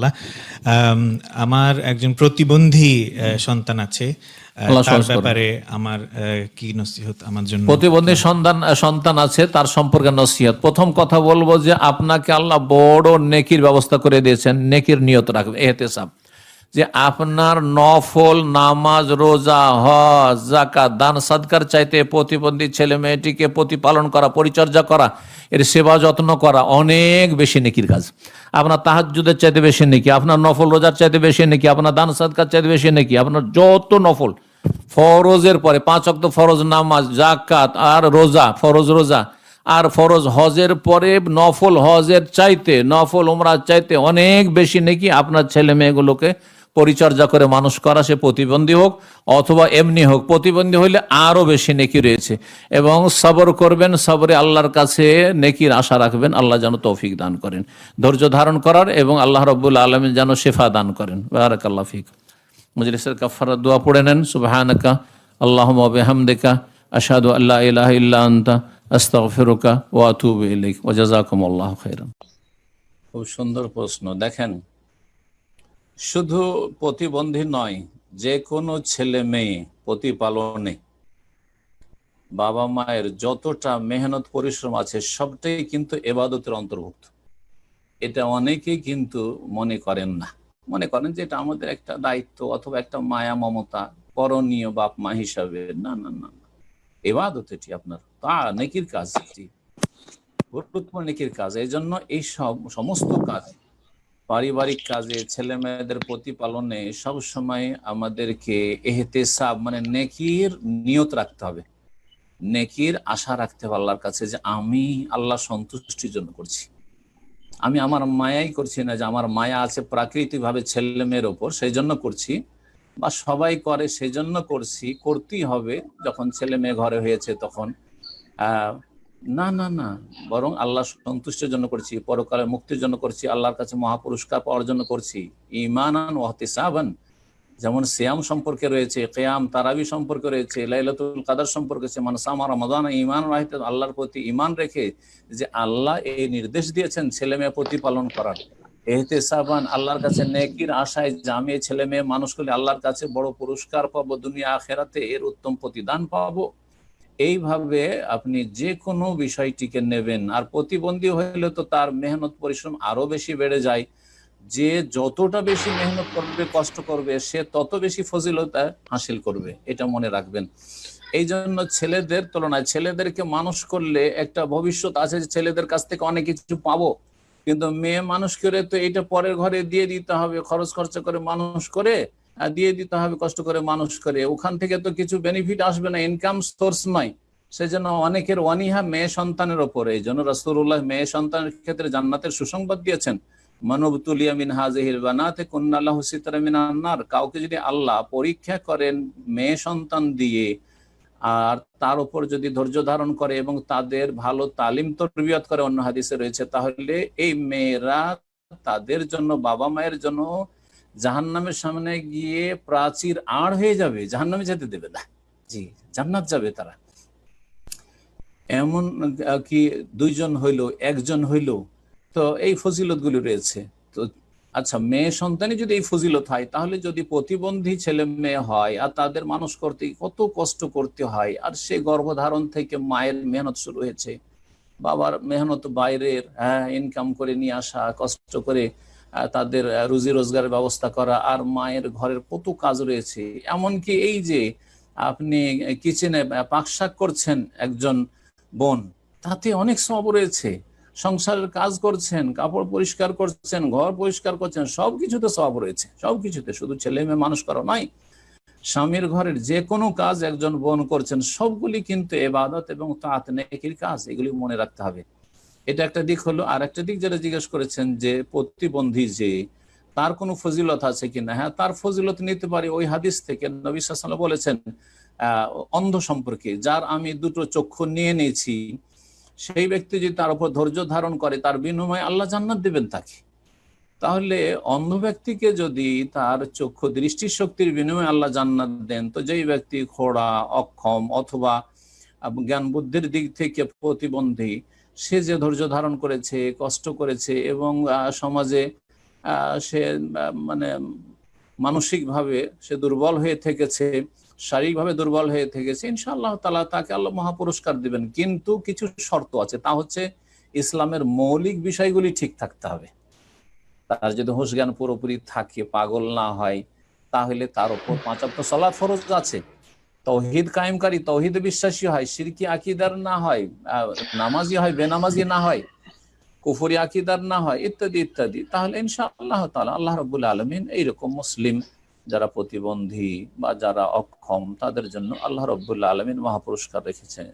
ইনশাল্লাহ আমার একজন প্রতিবন্ধী সন্তান আছে। তার ব্যাপারে আমার কি নসিহত আমার জন্য? প্রতিবন্ধী সন্তান সন্তান আছে তার সম্পর্কে নসিহত। প্রথম কথা বলব যে আপনাকে আল্লাহ বড় নেকির ব্যবস্থা করে দিয়েছেন নেকির নিয়ত রাখবে এহতেসাব। যে আপনার নফল, নামাজ, রোজা, হজ জাকাত দান, সাদকার চাইতে প্রতিবন্ধী ছেলে মেয়েটিকে প্রতিপালন করা, পরিচর্যা করা, এর সেবা যত্ন করা অনেক বেশি নেকির কাজ। আপনার তাহাজুদের চাইতে বেশি নেকি, আপনার নফল রোজার চাইতে বেশি নেকি, আপনার দান, সাদকার চাইতে বেশি নেকি, আপনার যত নফল, ফরজের পরে পাঁচ অক্ত ফরজ নামাজ জাকাত আর রোজা, ফরজ রোজা, আর ফরজ হজের পরে নফল হজের চাইতে, নফল উমরার চাইতে অনেক বেশি নাকি আপনার ছেলে মেয়েগুলোকে পরিচর্যা করে মানুষ করা, সে প্রতিবন্ধী হোক অথবা এমনি হোক, প্রতিবন্ধী হইলে আরও বেশি নেকি রয়েছে। এবং সবর করবেন, সবরে আল্লাহর কাছে নেকির আশা রাখবেন, আল্লাহ যেন তৌফিক দান করেন। ধৈর্য ধারণ করার এবং আল্লাহ রব্বুল আলমিন যেন শেফা দান করেন। বারাক আল্লাহ ফিক। মজলিসের দোয়া পড়ে নেন, সুবাহানকা আল্লাহ বেহামদেকা আশাদু আল্লাহ ইলাহ ইল্লা আন্তা, আস্তাগফিরুকা ওয়া খুব সুন্দর প্রশ্ন। দেখেন শুধু প্রতিবন্ধী নয়, যে কোনো ছেলে মেয়ে প্রতিপালনে বাবা মায়ের যতটা মেহনত পরিশ্রম আছে, সবটাই কিন্তু এবাদতের অন্তর্ভুক্ত। এটা অনেকেই কিন্তু মনে করেন না। মনে করেন যে এটা আমাদের একটা দায়িত্ব অথবা একটা মায়া মমতা, করণীয় বাপ মা হিসাবে। না না না না। এবাদত এটি আপনার। তা নেকির কাজ এটি। গুরুত্বপূর্ণ নেকির কাজ। এই জন্য এই সব সমস্ত কাজ পারিবারিক কাজে ছেলে মেয়েদের প্রতিপালনে সব সময় আমাদেরকে এহতেসাব মানে নেকির নিয়ত রাখতে হবে। নেকির আশা রাখতে হবে আল্লাহর কাছে যে আমি আল্লাহ সন্তুষ্টির জন্য করছি। আমি আমার মায়াই করছি না যে আমার মায়া আছে প্রাকৃতিক ভাবে ছেলে মেয়ের ওপর সেই জন্য করছি। বা সবাই করে সেই জন্য করছি, করতেই হবে। যখন ছেলে মেয়ে ঘরে হয়েছে তখন না না না। বরং আল্লাহ সন্তুষ্টের জন্য করছি, পরকালের মুক্তির জন্য করছি, আল্লাহর কাছে মহাপুরস্কার পাওয়ার জন্য করছি। ইমানান ওয়াহতিসাবান যেমন সিয়াম সম্পর্কে রয়েছে, কেয়াম, তারাবি সম্পর্কে রয়েছে, লাইলাতুল কাদার সম্পর্কে রয়েছে মানসামা রমাদান ইমান রাহিত আল্লাহর প্রতি ইমান রেখে যে আল্লাহ এই নির্দেশ দিয়েছেন ছেলে মেয়ে প্রতিপালন করার। এহতে সাবান আল্লাহর কাছে নেকির আশায় জামে ছেলে মেয়ে মানুষ করলে আল্লাহর কাছে বড় পুরস্কার পাবো, দুনিয়া আখেরাতে এর উত্তম প্রতিদান পাবো। এইভাবে আপনি যে কোনো বিষয়টিকে নেবেন। আর প্রতিবন্ধী হইলে তো তার মেহনত পরিশ্রম আরও বেশি বেড়ে যায়। যে যতটা বেশি মেহনত করবে, কষ্ট করবে, সে তত বেশি ফজিলতা হাসিল করবে, এটা মনে রাখবেন। এই জন্য ছেলেদের তুলনায়, ছেলেদেরকে মানুষ করলে একটা ভবিষ্যৎ আছে যে ছেলেদের কাছ থেকে অনেক কিছু পাবো। কিন্তু মেয়ে মানুষ করে তো এটা পরের ঘরে দিয়ে দিতে হবে, খরচ খরচা করে মানুষ করে দিয়ে দিতে হবে, কষ্ট করে মানুষ করে। ওখান থেকে তো কিছু বেনিফিট আসবে না ইনকাম সোর্স নাই। সেজন্য অনেকের অনীহা মেয়ে সন্তানের ওপরে। এই জন্য রাসূলুল্লাহ মেয়ে সন্তানের ক্ষেত্রে জান্নাতের সুসংবাদ দিয়েছেন। মানবতুলিয়া মিন হাজিহিল বানাতে কুন্নাল্লাহ সিতারা মিন আন্নার। কাউকে যদি আল্লাহ পরীক্ষা করেন মেয়ে সন্তান দিয়ে, আর তার উপর যদি ধৈর্য ধারণ করে এবং তাদের ভালো তালিম তরবিয়ত করে, অন্য হাদিসে রয়েছে, তাহলে এই মেয়েরা তাদের জন্য, বাবা মায়ের জন্য জাহান্নামের সামনে গিয়ে প্রাচীর আড় হয়ে যাবে জাহান্নামে যেতে দেবে না। জি। জান্নাত যাবে তারা। এমন কি দুইজন হইল একজন হইল তো এই ফজিলত গুলি রয়েছে। তো আচ্ছা মেয়ে সন্তানই যদি এই ফজিলত হয় তাহলে যদি প্রতিবন্ধী ছেলে মেয়ে হয় আর তাদের মানুষ করতে কত কষ্ট করতে হয় আর সে গর্ভধারণ থেকে মায়ের মেহনত শুরু হয়েছে বাবার মেহনত বাইরের হ্যাঁ ইনকাম করে নিয়ে আসা কষ্ট করে তাদের রুজি রোজগারের ব্যবস্থা করা আর মায়ের ঘরের কত কাজ রয়েছে। এমনকি এই যে আপনি কিচেনে পাকশাক করছেন একজন বোন, তাতে অনেক সব রয়েছে। সংসারের কাজ করছেন, কাপড় পরিষ্কার করছেন, ঘর পরিষ্কার করছেন, সব কিছুতে সব রয়েছে, সব কিছুতে। শুধু ছেলে মেয়ে মানুষ করা নয় স্বামীর ঘরের যে কোনো কাজ একজন বোন করছেন, সবগুলি কিন্তু এবাদত এবং তাঁত নেকির কাজ, এগুলি মনে রাখতে হবে। এটা একটা দিক হলো। আর একটা দিক যেটা জিজ্ঞেস করেছেন যে প্রতিবন্ধী যে, তার কোনো ফজিলত আছে কিনা? হ্যাঁ তার ফজিলত নিতে পারি ওই হাদিস থেকে নবী বলেছেন অন্ধ সম্পর্কে, যার আমি দুটো চক্ষু নিয়ে নিয়েছি, সেই ব্যক্তি যদি তার উপর ধৈর্য ধারণ করে, তার বিনিময়ে আল্লাহ জান্নাত দেবেন তাকে। তাহলে অন্ধ ব্যক্তিকে যদি তার চক্ষু দৃষ্টি শক্তির বিনিময়ে আল্লাহ জান্নাত দেন, তো যেই ব্যক্তি খোড়া অক্ষম অথবা জ্ঞান বুদ্ধির দিক থেকে প্রতিবন্ধী। সে যে ধৈর্য ধারণ করেছে, কষ্ট করেছে এবং সমাজে সে মানে মানসিকভাবে সে দুর্বল হয়ে থেকেছে, শারীরিকভাবে দুর্বল হয়ে থেকেছে, ইনশাআল্লাহ তালা তাকে আল্লাহ মহাপুরস্কার দিবেন। কিন্তু কিছু শর্ত আছে, তা হচ্ছে ইসলামের মৌলিক বিষয়গুলি ঠিক থাকতে হবে। তার যদি হুঁশ জ্ঞান পুরোপুরি থাকে, পাগল না হয়, তাহলে তার উপর পাঁচাত্তর সলাৎ ফরজ আছে। তৌহিদ কায়েমকারী তৌহিদ বিশ্বাসী হয়, সিরকি আকিদার না হয় নামাজি হয়, বেনামাজি না হয়, কুফুরি আকিদার না হয়, ইত্যাদি ইত্যাদি। তাহলে ইনশা আল্লাহ তালা আল্লাহ রবুল আলমিন এইরকম মুসলিম যারা প্রতিবন্ধী বা যারা অক্ষম, তাদের জন্য আল্লাহ রবুল্লা আলমিন মহাপুরস্কার রেখেছেন।